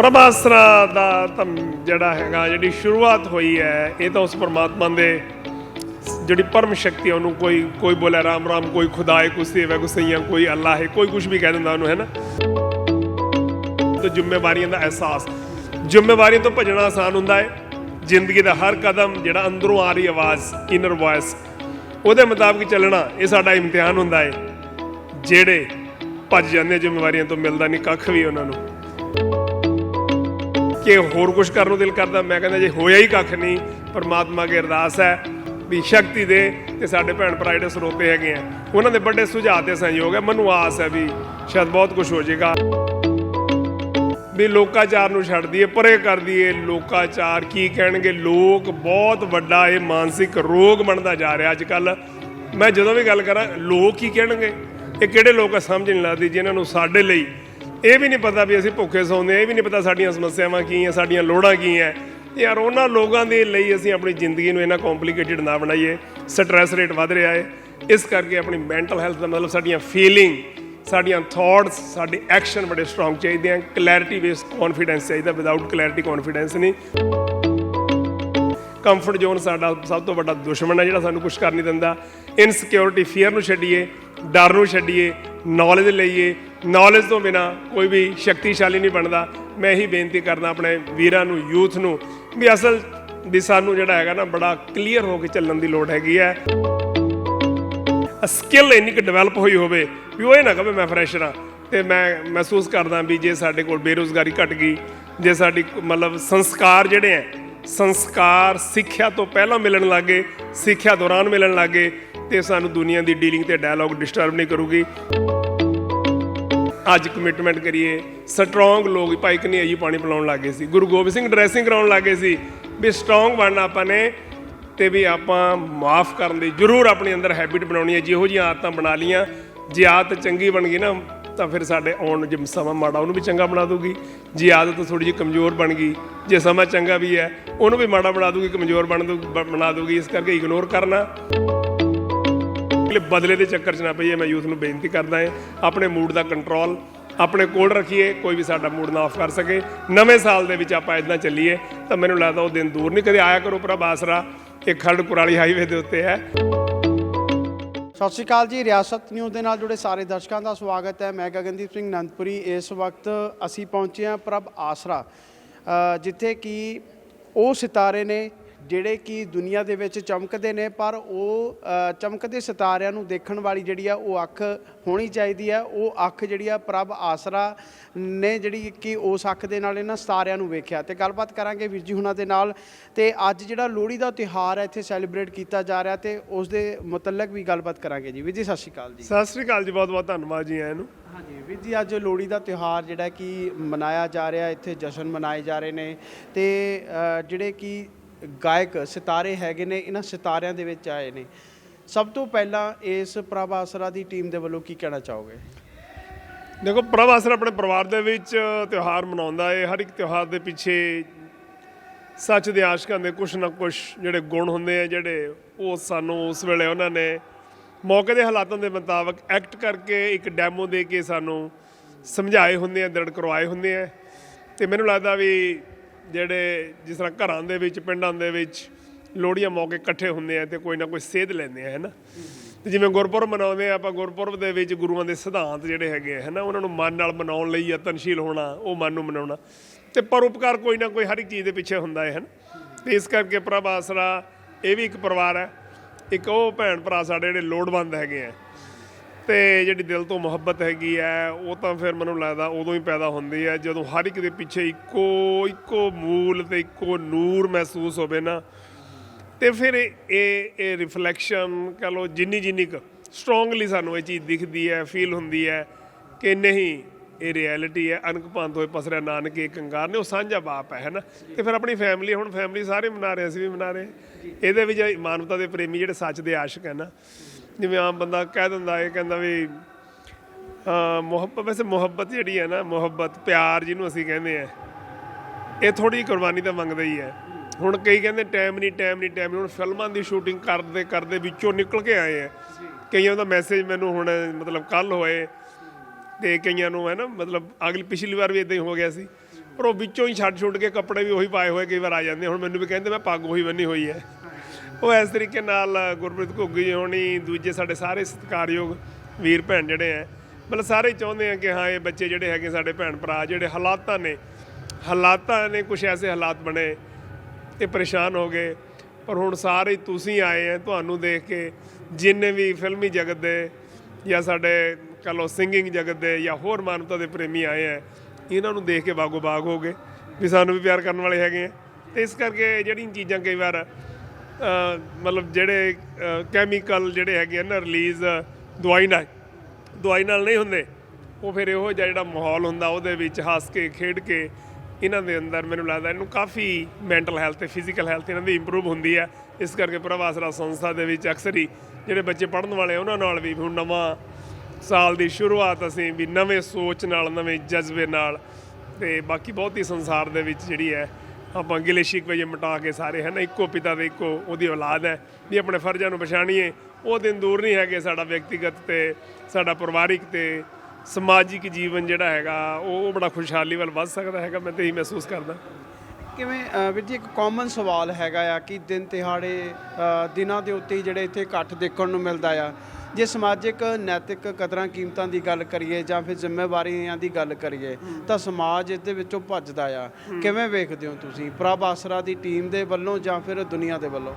ਪ੍ਰਭਾਸਰਾ ਦਾ ਤਾਂ ਜਿਹੜਾ ਹੈਗਾ, ਜਿਹੜੀ ਸ਼ੁਰੂਆਤ ਹੋਈ ਹੈ, ਇਹ ਤਾਂ ਉਸ ਪਰਮਾਤਮਾ ਦੇ ਜਿਹੜੀ ਪਰਮ ਸ਼ਕਤੀ ਹੈ, ਉਹਨੂੰ ਕੋਈ ਕੋਈ ਬੋਲੇ ਰਾਮ ਰਾਮ, ਕੋਈ ਖੁਦਾ ਹੈ ਕੋਈ ਸੇਵਾ, ਕੋਈ ਸਈਆਂ, ਕੋਈ ਅੱਲਾ ਹੈ, ਕੋਈ ਕੁਝ ਵੀ ਕਹਿ ਦਿੰਦਾ ਉਹਨੂੰ, ਹੈ ਨਾ? ਤੇ ਜ਼ਿੰਮੇਵਾਰੀਆਂ ਦਾ ਅਹਿਸਾਸ। ਜ਼ਿੰਮੇਵਾਰੀਆਂ ਤੋਂ ਭੱਜਣਾ ਆਸਾਨ ਹੁੰਦਾ ਹੈ। ਜ਼ਿੰਦਗੀ ਦਾ ਹਰ ਕਦਮ ਜਿਹੜਾ ਅੰਦਰੋਂ ਆ ਰਹੀ ਆਵਾਜ਼ ਇਨਰ ਵੌਇਸ ਉਹਦੇ ਮੁਤਾਬਕ ਚੱਲਣਾ, ਇਹ ਸਾਡਾ ਇਮਤਿਹਾਨ ਹੁੰਦਾ ਹੈ। ਜਿਹੜੇ ਭੱਜ ਜਾਂਦੇ ਜ਼ਿੰਮੇਵਾਰੀਆਂ ਤੋਂ ਮਿਲਦਾ ਨਹੀਂ, ਕੱਖ ਵੀ ਉਹਨਾਂ ਨੂੰ। ਕਿ ਹੋਰ ਕੁਝ ਕਰਨ ਨੂੰ ਦਿਲ ਕਰਦਾ, ਮੈਂ ਕਹਿੰਦਾ ਜੇ ਹੋਇਆ ਹੀ ਕੱਖ ਨਹੀਂ, ਪਰਮਾਤਮਾ ਅਗੇ ਅਰਦਾਸ ਹੈ ਵੀ ਸ਼ਕਤੀ ਦੇ ਤੇ ਸਾਡੇ ਭੈਣ ਭਰਾ ਜਿਹੜੇ ਸਰੋਤੇ ਹੈਗੇ ਆ, ਉਹਨਾਂ ਦੇ ਵੱਡੇ ਸੁਝਾਅ ਤੇ ਸਹਿਯੋਗ ਹੈ। ਮੈਨੂੰ ਆਸ ਹੈ ਵੀ ਸ਼ਾਇਦ ਬਹੁਤ ਕੁਝ ਹੋ ਜਾਏਗਾ। ਵੀ ਲੋਕਾਚਾਰ ਨੂੰ ਛੱਡ ਦਈਏ, ਪਰੇ ਕਰ ਦਈਏ। ਲੋਕਾਚਾਰ ਕੀ ਕਹਿਣਗੇ? ਲੋਕ ਬਹੁਤ ਵੱਡਾ ਇਹ ਮਾਨਸਿਕ ਰੋਗ ਬਣਦਾ ਜਾ ਰਿਹਾ ਅੱਜ ਕੱਲ ਮੈਂ ਜਦੋਂ ਵੀ ਗੱਲ ਕਰਾਂ, ਲੋਕ ਕੀ ਕਹਿਣਗੇ? ਇਹ ਕਿਹੜੇ ਲੋਕ ਆ ਸਮਝ ਨਹੀਂ ਲੱਗਦੀ, ਜਿਨ੍ਹਾਂ ਨੂੰ ਸਾਡੇ ਲਈ ਇਹ ਵੀ ਨਹੀਂ ਪਤਾ ਵੀ ਅਸੀਂ ਭੁੱਖੇ ਸੌਂਦੇ ਹਾਂ, ਇਹ ਵੀ ਨਹੀਂ ਪਤਾ ਸਾਡੀਆਂ ਸਮੱਸਿਆਵਾਂ ਕੀ ਹੈ ਸਾਡੀਆਂ ਲੋੜਾਂ ਕੀ ਆ ਯਾਰ ਉਹਨਾਂ ਲੋਕਾਂ ਦੇ ਲਈ ਅਸੀਂ ਆਪਣੀ ਜ਼ਿੰਦਗੀ ਨੂੰ ਇੰਨਾ ਕੰਪਲਿਕੇਟਡ ਨਾ ਬਣਾਈਏ ਸਟ੍ਰੈਸ ਰੇਟ ਵੱਧ ਰਿਹਾ ਹੈ। ਇਸ ਕਰਕੇ ਆਪਣੀ ਮੈਂਟਲ ਹੈਲਥ ਦਾ ਮਤਲਬ ਸਾਡੀਆਂ ਫੀਲਿੰਗ ਸਾਡੀਆਂ ਥਾਟਸ ਸਾਡੇ ਐਕਸ਼ਨ ਬੜੇ ਸਟਰੋਂਗ ਚਾਹੀਦੇ ਆ ਕਲੈਰਿਟੀ ਬੇਸਡ ਕੌਨਫੀਡੈਂਸ ਚਾਹੀਦਾ ਵਿਦਆਊਟ ਕਲੈਰਿਟੀ ਕੌਨਫੀਡੈਂਸ ਨਹੀਂ। ਕੰਫਰਟ ਜ਼ੋਨ ਸਾਡਾ ਸਭ ਤੋਂ ਵੱਡਾ ਦੁਸ਼ਮਣ ਹੈ ਜਿਹੜਾ ਸਾਨੂੰ ਕੁਝ ਕਰ ਨਹੀਂ ਦਿੰਦਾ। ਇਨਸਿਕਿਉਰਿਟੀ ਫੀਅਰ ਨੂੰ ਛੱਡੀਏ ਡਰ ਨੂੰ ਛੱਡੀਏ ਨੌਲੇਜ ਲਈਏ ਨੌਲੇਜ ਤੋਂ ਬਿਨਾ ਕੋਈ ਵੀ ਸ਼ਕਤੀਸ਼ਾਲੀ ਨਹੀਂ ਬਣਦਾ। ਮੈਂ ਇਹੀ ਬੇਨਤੀ ਕਰਦਾ ਆਪਣੇ ਵੀਰਾਂ ਨੂੰ, ਯੂਥ ਨੂੰ, ਵੀ ਅਸਲ ਵੀ ਸਾਨੂੰ ਜਿਹੜਾ ਹੈਗਾ ਨਾ, ਬੜਾ ਕਲੀਅਰ ਹੋ ਕੇ ਚੱਲਣ ਦੀ ਲੋੜ ਹੈਗੀ ਹੈ। ਸਕਿੱਲ ਇੰਨੀ ਕਿ ਡਿਵੈਲਪ ਹੋਈ ਹੋਵੇ ਵੀ ਉਹ ਇਹ ਨਾ ਕਹੇ ਮੈਂ ਫਰੈਸ਼ਰ ਆ ਤੇ ਮੈਂ ਮਹਿਸੂਸ ਕਰਦਾ ਵੀ ਜੇ ਸਾਡੇ ਕੋਲ ਬੇਰੋਜ਼ਗਾਰੀ ਘਟ ਗਈ, ਜੇ ਸਾਡੀ ਮਤਲਬ ਸੰਸਕਾਰ ਜਿਹੜੇ ਆ ਸੰਸਕਾਰ ਸਿੱਖਿਆ ਤੋਂ ਪਹਿਲਾਂ ਮਿਲਣ ਲੱਗੇ, ਸਿੱਖਿਆ ਦੌਰਾਨ ਮਿਲਣ ਲੱਗੇ, ਤੇ ਸਾਨੂੰ ਦੁਨੀਆ ਦੀ ਡੀਲਿੰਗ ਤੇ ਡਾਇਲੌਗ ਡਿਸਟਰਬ ਨਹੀਂ ਕਰੂਗੀ। ਅੱਜ ਕਮਿਟਮੈਂਟ ਕਰੀਏ। ਸਟਰੋਂਗ ਲੋਕ ਭਾਈ ਕਨ੍ਹਈਆ ਜੀ ਪਾਣੀ ਪਿਲਾਉਣ ਲੱਗੇ ਸੀ। ਗੁਰੂ ਗੋਬਿੰਦ ਸਿੰਘ ਡਰੈਸਿੰਗ ਕਰਾਉਣ ਲੱਗੇ ਸੀ। ਵੀ ਸਟਰੋਂਗ ਬਣਨਾ ਆਪਾਂ ਨੇ ਤੇ ਵੀ ਆਪਾਂ ਮਾਫ ਕਰਨ ਦੀ ਜ਼ਰੂਰ ਆਪਣੇ ਅੰਦਰ ਹੈਬਿਟ ਬਣਾਉਣੀ ਹੈ। ਜਿਹੋ ਜਿਹੀਆਂ ਆਦਤਾਂ ਬਣਾ ਲੀਆਂ ਜੇ ਆਦਤ ਚੰਗੀ ਬਣ ਗਈ ਨਾ, ਤਾਂ ਫਿਰ ਸਾਡੇ ਆਉਣ ਜੇ ਸਮਾਂ ਮਾੜਾ ਉਹਨੂੰ ਵੀ ਚੰਗਾ ਬਣਾ ਦੂਗੀ ਜੇ ਆਦਤ ਥੋੜੀ ਜਿਹੀ ਕਮਜ਼ੋਰ ਬਣ ਗਈ, ਜੇ ਸਮਾਂ ਚੰਗਾ ਵੀ ਹੈ, ਉਹਨੂੰ ਵੀ ਮਾੜਾ ਬਣਾ ਦੂਗੀ ਕਮਜ਼ੋਰ ਬਣ ਦੂ ਬਣਾ ਦੂਗੀ ਇਸ ਕਰਕੇ ਇਗਨੋਰ ਕਰਨਾ। ਬਦਲੇ ਦੇ ਚੱਕਰ 'ਚ ਨਾ ਪਈਏ, ਮੈਂ ਯੂਥ ਨੂੰ ਬੇਨਤੀ ਕਰਦਾ ਹਾਂ, ਆਪਣੇ ਮੂਡ ਦਾ ਕੰਟਰੋਲ ਆਪਣੇ ਕੋਲ ਰੱਖੀਏ, ਕੋਈ ਵੀ ਸਾਡਾ ਮੂਡ ਨਾ ਆਫ ਕਰ ਸਕੇ। ਨਵੇਂ ਸਾਲ ਦੇ ਵਿੱਚ ਆਪਾਂ ਇਦਾਂ ਚੱਲੀਏ, ਤਾਂ ਮੈਨੂੰ ਲੱਗਦਾ ਉਹ ਦਿਨ ਦੂਰ ਨਹੀਂ ਕਦੇ ਆਇਆ ਕਰੋ ਪ੍ਰਭ ਆਸਰਾ ਇਹ ਖਰੜ ਕੁਰਾਲੀ ਹਾਈਵੇ ਦੇ ਉੱਤੇ ਹੈ। ਸਤਿ ਸ਼੍ਰੀ ਅਕਾਲ ਜੀ, ਰਿਆਸਤ ਨਿਊਜ਼ ਦੇ ਨਾਲ ਜੁੜੇ ਸਾਰੇ ਦਰਸ਼ਕਾਂ ਦਾ ਸਵਾਗਤ ਹੈ। ਮੈਂ ਗਗਨਦੀਪ ਸਿੰਘ ਨੰਦਪੁਰੀ, ਇਸ ਵਕਤ ਅਸੀਂ ਪਹੁੰਚੇ ਹਾਂ ਪ੍ਰਭ ਆਸਰਾ ਜਿੱਥੇ ਕਿ ਉਹ ਸਿਤਾਰੇ ਨੇ ਜਿਹੜੇ ਕਿ ਦੁਨੀਆ ਦੇ ਵਿੱਚ ਚਮਕਦੇ ਨੇ ਪਰ ਉਹ ਚਮਕਦੇ ਸਿਤਾਰਿਆਂ ਨੂੰ ਦੇਖਣ ਵਾਲੀ ਜਿਹੜੀ ਆ ਉਹ ਅੱਖ ਹੋਣੀ ਚਾਹੀਦੀ ਹੈ ਉਹ ਅੱਖ ਜਿਹੜੀ ਆ ਪ੍ਰਭ ਆਸਰਾ ਨੇ ਜਿਹੜੀ ਕਿ ਉਸ ਅੱਖ ਦੇ ਨਾਲ ਇਹਨਾਂ ਸਿਤਾਰਿਆਂ ਨੂੰ ਵੇਖਿਆ। ਤੇ ਗੱਲਬਾਤ ਕਰਾਂਗੇ ਵੀਰ ਜੀ ਹੁਣਾਂ ਦੇ ਨਾਲ। ਤੇ ਅੱਜ ਜਿਹੜਾ ਲੋਹੜੀ ਦਾ ਤਿਉਹਾਰ ਹੈ ਇੱਥੇ ਸੈਲੀਬ੍ਰੇਟ ਕੀਤਾ ਜਾ ਰਿਹਾ ਤੇ ਉਸ ਦੇ ਮੁਤਲਕ ਵੀ ਗੱਲਬਾਤ ਕਰਾਂਗੇ ਜੀ। ਵੀਰ ਜੀ ਸਤਿ ਸ਼੍ਰੀ ਅਕਾਲ ਜੀ। ਸਤਿ ਸ੍ਰੀ ਅਕਾਲ ਜੀ ਬਹੁਤ ਬਹੁਤ ਧੰਨਵਾਦ ਜੀ ਆਇਆਂ ਨੂੰ। ਹਾਂਜੀ ਵੀਰ ਜੀ ਅੱਜ ਲੋਹੜੀ ਦਾ ਤਿਉਹਾਰ ਜਿਹੜਾ ਕਿ ਮਨਾਇਆ ਜਾ ਰਿਹਾ ਇੱਥੇ ਜਸ਼ਨ ਮਨਾਏ ਜਾ ਰਹੇ ਨੇ। ਤੇ ਜਿਹੜੇ ਕਿ ਗਾਇਕ ਸਿਤਾਰੇ ਹੈਗੇ ਨੇ, ਇਹਨਾਂ ਸਿਤਾਰਿਆਂ ਦੇ ਵਿੱਚ ਆਏ ਨੇ। ਸਭ ਤੋਂ ਪਹਿਲਾਂ ਇਸ ਪ੍ਰਭ ਆਸਰਾ ਦੀ ਟੀਮ ਦੇ ਵੱਲੋਂ ਕੀ ਕਹਿਣਾ ਚਾਹੋਗੇ? ਦੇਖੋ, ਪ੍ਰਭ ਆਸਰਾ ਆਪਣੇ ਪਰਿਵਾਰ ਦੇ ਵਿੱਚ ਤਿਉਹਾਰ ਮਨਾਉਂਦਾ ਹੈ। ਹਰ ਇੱਕ ਤਿਉਹਾਰ ਦੇ ਪਿੱਛੇ ਸੱਚ ਦੇ ਆਸ਼ਕਾਂ ਦੇ ਕੁਛ ਨਾ ਕੁਛ ਜਿਹੜੇ ਗੁਣ ਹੁੰਦੇ ਆ, ਜਿਹੜੇ ਉਹ ਸਾਨੂੰ ਉਸ ਵੇਲੇ ਉਹਨਾਂ ਨੇ ਮੌਕੇ ਦੇ ਹਾਲਾਤਾਂ ਦੇ ਮੁਤਾਬਕ ਐਕਟ ਕਰਕੇ ਇੱਕ ਡੈਮੋ ਦੇ ਕੇ ਸਾਨੂੰ ਸਮਝਾਏ ਹੁੰਦੇ ਆ ਦ੍ਰਿੜ ਕਰਵਾਏ ਹੁੰਦੇ ਆ। ਤੇ ਮੈਨੂੰ ਲੱਗਦਾ ਵੀ ਜਿਹੜੇ ਜਿਸ ਤਰ੍ਹਾਂ ਘਰਾਂ ਦੇ ਵਿੱਚ, ਪਿੰਡਾਂ ਦੇ ਵਿੱਚ ਲੋਹੜੀਆਂ ਮੌਕੇ ਇਕੱਠੇ ਹੁੰਦੇ ਆ ਤੇ ਕੋਈ ਨਾ ਕੋਈ ਸੇਧ ਲੈਂਦੇ ਆ ਹੈਨਾ ਤੇ ਜਿਵੇਂ ਗੁਰਪੁਰਬ ਮਨਾਉਂਦੇ ਆ, ਆਪਾਂ ਗੁਰਪੁਰਬ ਦੇ ਵਿੱਚ ਗੁਰੂਆਂ ਦੇ ਸਿਧਾਂਤ ਜਿਹੜੇ ਹੈਗੇ ਆ ਹੈਨਾ ਉਹਨਾਂ ਨੂੰ ਮਨ ਨਾਲ ਮਨਾਉਣ ਲਈ ਯਤਨਸ਼ੀਲ ਹੋਣਾ, ਉਹ ਮਨ ਨੂੰ ਮਨਾਉਣਾ। ਤੇ ਪਰਉਪਕਾਰ ਕੋਈ ਨਾ ਕੋਈ ਹਰ ਇੱਕ ਚੀਜ਼ ਦੇ ਪਿੱਛੇ ਹੁੰਦਾ ਹੈ ਹਨ ਤੇ ਇਸ ਕਰਕੇ ਪ੍ਰਭ ਆਸਰਾ ਇਹ ਵੀ ਇੱਕ ਪਰਿਵਾਰ ਹੈ। ਇੱਕ ਉਹ ਭੈਣ ਭਰਾ ਸਾਡੇ ਜਿਹੜੇ ਲੋੜਵੰਦ ਹੈਗੇ ਆ। ਤੇ ਜਿਹੜੀ ਦਿਲ ਤੋਂ ਮੁਹੱਬਤ ਹੈਗੀ ਹੈ ਉਹ ਤਾਂ ਫਿਰ ਮੈਨੂੰ ਲੱਗਦਾ ਉਦੋਂ ਹੀ ਪੈਦਾ ਹੁੰਦੀ ਹੈ ਜਦੋਂ ਹਰ ਇੱਕ ਦੇ ਪਿੱਛੇ ਇੱਕੋ ਇੱਕੋ ਮੂਲ ਤੇ ਇੱਕੋ ਨੂਰ ਮਹਿਸੂਸ ਹੋਵੇ ਨਾ। ਤੇ ਫਿਰ ਇਹ ਇਹ ਰਿਫਲੈਕਸ਼ਨ ਕਹ ਲਓ ਜਿੰਨੀ ਜਿੰਨੀ ਕੁ ਸਟਰੋਂਗਲੀ ਸਾਨੂੰ ਇਹ ਚੀਜ਼ ਦਿਖਦੀ ਹੈ ਫੀਲ ਹੁੰਦੀ ਹੈ ਕਿ ਨਹੀਂ ਇਹ ਰਿਐਲਿਟੀ ਹੈ ਅਨਕ ਪੰਥ ਹੋਏ ਪਸਰਿਆ ਨਾਨਕ ਏ ਕੰਗਾਰ ਨੇ ਉਹ ਸਾਂਝਾ ਬਾਪ ਹੈ ਹੈਨਾ? ਤੇ ਫਿਰ ਆਪਣੀ ਫੈਮਿਲੀ ਹੁਣ ਫੈਮਿਲੀ ਸਾਰੇ ਮਨਾ ਰਹੇ ਅਸੀਂ ਵੀ ਮਨਾ ਰਹੇ। ਇਹਦੇ ਵਿੱਚ ਮਾਨਵਤਾ ਦੇ ਪ੍ਰੇਮੀ ਜਿਹੜੇ ਸੱਚ ਦੇ ਆਸ਼ਿਕ ਹੈ ਨਾ। ਜਿਵੇਂ ਆਮ ਬੰਦਾ ਕਹਿ ਦਿੰਦਾ ਇਹ ਕਹਿੰਦਾ ਵੀ ਮੁਹੱਬਤ, ਵੈਸੇ ਮੁਹੱਬਤ ਜਿਹੜੀ ਹੈ ਨਾ, ਮੁਹੱਬਤ, ਪਿਆਰ ਜਿਹਨੂੰ ਅਸੀਂ ਕਹਿੰਦੇ ਆ ਇਹ ਥੋੜੀ ਕੁਰਬਾਨੀ ਤਾਂ ਮੰਗਦਾ ਹੀ ਹੈ। ਹੁਣ ਕਈ ਕਹਿੰਦੇ ਟਾਈਮ ਨਹੀਂ ਟਾਈਮ ਨਹੀਂ ਟਾਈਮ ਨਹੀਂ ਹੁਣ ਫਿਲਮਾਂ ਦੀ ਸ਼ੂਟਿੰਗ ਕਰਦੇ ਕਰਦੇ ਵਿੱਚੋਂ ਨਿਕਲ ਕੇ ਆਏ ਆ ਕਈਆਂ ਦਾ ਮੈਸੇਜ ਮੈਨੂੰ ਹੁਣ, ਮਤਲਬ ਕੱਲ ਹੋਏ, ਤੇ ਕਈਆਂ ਨੂੰ ਹੈ ਨਾ, ਮਤਲਬ ਅਗਲੀ ਪਿਛਲੀ ਵਾਰ ਵੀ ਇਦਾਂ ਹੀ ਹੋ ਗਿਆ ਸੀ। ਪਰ ਉਹ ਵਿੱਚੋਂ ਹੀ ਛੱਡ ਛੁੱਟ ਕੇ ਕੱਪੜੇ ਵੀ ਉਹੀ ਪਾਏ ਹੋਏ, ਕਈ ਵਾਰ ਆ ਜਾਂਦੇ ਹੁਣ ਮੈਨੂੰ ਵੀ ਕਹਿੰਦੇ, ਮੈਂ ਪੱਗ ਉਹੀ ਬੰਨੀ ਹੋਈ ਹੈ। ਉਹ ਇਸ ਤਰੀਕੇ ਨਾਲ ਗੁਰਪ੍ਰੀਤ ਘੁੱਗੀ ਜੀ ਹੋਣੀ, ਦੂਜੇ ਸਾਡੇ ਸਾਰੇ ਸਤਿਕਾਰਯੋਗ ਵੀਰ ਭੈਣ ਜਿਹੜੇ ਆ ਮਤਲਬ ਸਾਰੇ ਹੀ ਚਾਹੁੰਦੇ ਆ ਕਿ ਹਾਂ, ਇਹ ਬੱਚੇ ਜਿਹੜੇ ਹੈਗੇ ਸਾਡੇ ਭੈਣ ਭਰਾ, ਜਿਹੜੇ ਹਾਲਾਤਾਂ ਨੇ ਹਾਲਾਤਾਂ ਨੇ ਕੁਝ ਐਸੇ ਹਾਲਾਤ ਬਣੇ ਇਹ ਪਰੇਸ਼ਾਨ ਹੋ ਗਏ, ਪਰ ਹੁਣ ਸਾਰੇ ਤੁਸੀਂ ਆਏ ਆ ਤੁਹਾਨੂੰ ਦੇਖ ਕੇ ਜਿੰਨੇ ਵੀ ਫਿਲਮੀ ਜਗਤ ਦੇ ਜਾਂ ਸਾਡੇ ਕਹ ਲਓ ਸਿੰਗਿੰਗ ਜਗਤ ਦੇ ਜਾਂ ਹੋਰ ਮਾਨਵਤਾ ਦੇ ਪ੍ਰੇਮੀ ਆਏ ਆ ਇਹਨਾਂ ਨੂੰ ਦੇਖ ਕੇ ਬਾਗੋ ਬਾਗ ਹੋ ਗਏ ਵੀ ਸਾਨੂੰ ਵੀ ਪਿਆਰ ਕਰਨ ਵਾਲੇ ਹੈਗੇ ਆ ਤੇ ਇਸ ਕਰਕੇ ਜਿਹੜੀਆਂ ਚੀਜ਼ਾਂ ਕਈ ਵਾਰ ਮਤਲਬ ਜਿਹੜੇ ਕੈਮੀਕਲ ਜਿਹੜੇ ਹੈਗੇ ਆ ਨਾ ਰਿਲੀਜ਼ ਦਵਾਈ ਨਾਲ ਦਵਾਈ ਨਾਲ ਨਹੀਂ ਹੁੰਦੇ। ਉਹ ਫਿਰ ਇਹੋ ਜਿਹਾ ਜਿਹੜਾ ਮਾਹੌਲ ਹੁੰਦਾ, ਉਹਦੇ ਵਿੱਚ ਹੱਸ ਕੇ, ਖੇਡ ਕੇ, ਇਹਨਾਂ ਦੇ ਅੰਦਰ ਮੈਨੂੰ ਲੱਗਦਾ ਇਹਨੂੰ ਕਾਫੀ ਮੈਂਟਲ ਹੈਲਥ ਤੇ ਫਿਜ਼ੀਕਲ ਹੈਲਥ ਇਹਨਾਂ ਦੀ ਇੰਪਰੂਵ ਹੁੰਦੀ ਹੈ। ਇਸ ਕਰਕੇ ਪ੍ਰਭਾਸਰਾ ਸੰਸਥਾ ਦੇ ਵਿੱਚ ਅਕਸਰ ਹੀ ਜਿਹੜੇ ਬੱਚੇ ਪੜ੍ਹਨ ਵਾਲੇ ਉਹਨਾਂ ਨਾਲ ਵੀ ਹੁਣ ਨਵਾਂ ਸਾਲ ਦੀ ਸ਼ੁਰੂਆਤ ਅਸੀਂ ਵੀ ਨਵੇਂ ਸੋਚ ਨਾਲ, ਨਵੇਂ ਜਜ਼ਬੇ ਨਾਲ ਤੇ ਬਾਕੀ ਬਹੁਤ ਹੀ ਸੰਸਾਰ ਦੇ ਵਿੱਚ ਜਿਹੜੀ ਹੈ ਆਪਾਂ ਗਿਲੇ ਸ਼ਿਕਵੇ ਮਿਟਾ ਕੇ ਸਾਰੇ ਹਨ ਇੱਕੋ ਪਿਤਾ ਦੇ ਇੱਕੋ ਉਹਦੀ ਔਲਾਦ ਹੈ। ਵੀ ਆਪਣੇ ਫਰਜ਼ਾਂ ਨੂੰ ਪਛਾਣੀਏ। ਉਹ ਦਿਨ ਦੂਰ ਨਹੀਂ ਹੈਗੇ ਸਾਡਾ ਵਿਅਕਤੀਗਤ ਤੇ, ਸਾਡਾ ਪਰਿਵਾਰਿਕ ਤੇ, ਸਮਾਜਿਕ ਜੀਵਨ ਜਿਹੜਾ ਹੈਗਾ ਉਹ ਉਹ ਬੜਾ ਖੁਸ਼ਹਾਲੀ ਵੱਲ ਵੱਧ ਸਕਦਾ ਹੈਗਾ, ਮੈਂ ਤੇ ਇਹੀ ਮਹਿਸੂਸ ਕਰਦਾ। ਕਿਵੇਂ ਵੀਰ ਜੀ, ਇੱਕ ਕਾਮਨ ਸਵਾਲ ਹੈਗਾ ਆ ਕਿ ਦਿਨ ਤਿਹਾੜੇ ਦਿਨਾਂ ਦੇ ਉੱਤੇ ਹੀ ਜਿਹੜੇ ਇੱਥੇ ਇਕੱਠ ਦੇਖਣ ਨੂੰ ਮਿਲਦਾ ਆ। ਜੇ ਸਮਾਜਿਕ, ਨੈਤਿਕ ਕਦਰਾਂ, ਕੀਮਤਾਂ ਦੀ ਗੱਲ ਕਰੀਏ ਜਾਂ ਫਿਰ ਜ਼ਿੰਮੇਵਾਰੀਆਂ ਦੀ ਗੱਲ ਕਰੀਏ, ਤਾਂ ਸਮਾਜ ਇਸ ਦੇ ਵਿੱਚੋਂ ਭੱਜਦਾ ਆ। ਕਿਵੇਂ ਵੇਖਦੇ ਹੋ ਤੁਸੀਂ? ਪ੍ਰਭ ਆਸਰਾ ਦੀ ਟੀਮ ਦੇ ਵੱਲੋਂ ਜਾਂ ਫਿਰ ਦੁਨੀਆ ਦੇ ਵੱਲੋਂ?